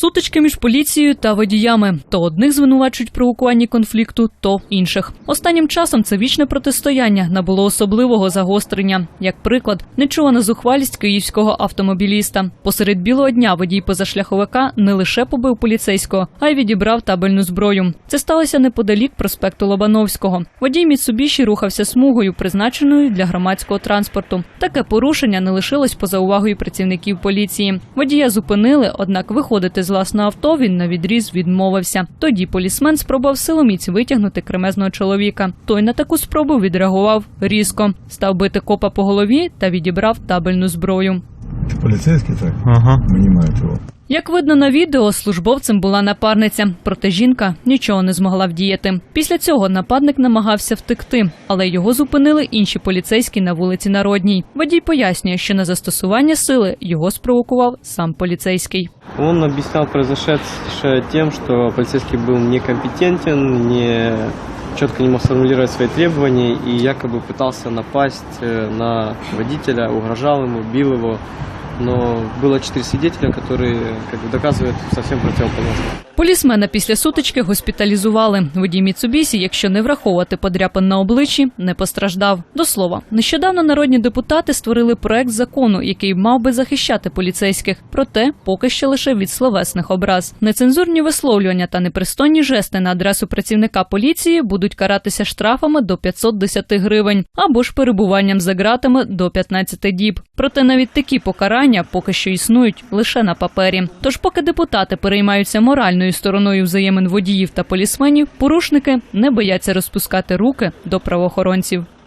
Сутички між поліцією та водіями то одних звинувачують провокуванні конфлікту, то інших. Останнім часом це вічне протистояння набуло особливого загострення. Як приклад, нечувана зухвалість київського автомобіліста. Посеред білого дня водій позашляховика не лише побив поліцейського, а й відібрав табельну зброю. Це сталося неподалік проспекту Лобановського. Водій Міцубіші рухався смугою, призначеною для громадського транспорту. Таке порушення не лишилось поза увагою працівників поліції. Водія зупинили, однак виходити з власного авто він на відріз відмовився. Тоді полісмен спробував силоміць витягнути кремезного чоловіка. Той на таку спробу відреагував різко, став бити копа по голові та відібрав табельну зброю. Ты полицейский так? Ага. Нанимает его. Як видно на відео, службовцем була напарниця, проте жінка нічого не змогла вдіяти. Після цього нападник намагався втекти, але його зупинили інші поліцейські на вулиці Народній. Водій пояснює, що на застосування сили його спровокував сам поліцейський. Он объяснял произошедшее тем, что полицейский был некомпетентен, не четко не мог сформулировать свои требования и якобы пытался напасть э, на водителя, угрожал ему, бил его. Но было четыре свидетеля, которые как бы, доказывают совсем противоположное. Полісмена після сутички госпіталізували. Водій Міцубісі, якщо не враховувати подряпин на обличчі, не постраждав. До слова, нещодавно народні депутати створили проект закону, який мав би захищати поліцейських, проте поки що лише від словесних образ. Нецензурні висловлювання та непристойні жести на адресу працівника поліції будуть каратися штрафами до 510 гривень або ж перебуванням за ґратами до 15 діб. Проте навіть такі покарання поки що існують лише на папері. Тож, поки депутати переймаються моральною стороною взаємин водіїв та полісменів, порушники не бояться розпускати руки до правоохоронців.